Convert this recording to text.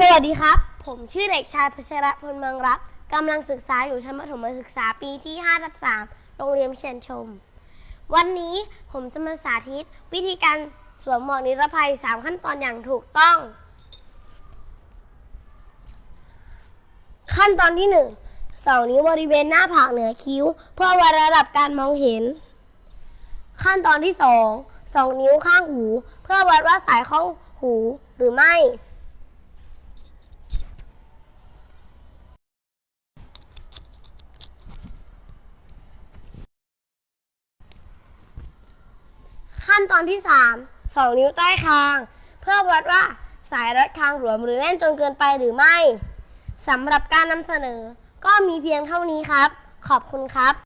สวัสดีครับ ผมชื่อเด็กชายพัชรพลเมืองรักกำลังศึกษาอยู่ชั้นประถมศึกษาปีที่5ทับ3โรงเรียนเชียนชม วันนี้ผมจะมาสาธิต วิธีการสวมหมวกนิรภัย 3 ขั้นตอนอย่างถูกต้อง ขั้นตอนที่ 1 สองนิ้วบริเวณหน้าผากเหนือคิ้ว เพื่อวัดระดับการมองเห็น ขั้นตอนที่2สองนิ้วข้างหู เพื่อวัดว่าสายข้าหูหรือไม่ ขั้นตอนที่3สองนิ้วใต้คาง เพื่อวัดว่าสายรัดคางหลวมหรือแน่นจนเกินไปหรือไม่สำหรับการนำเสนอ ก็มีเพียงเท่านี้ครับ ขอบคุณครับ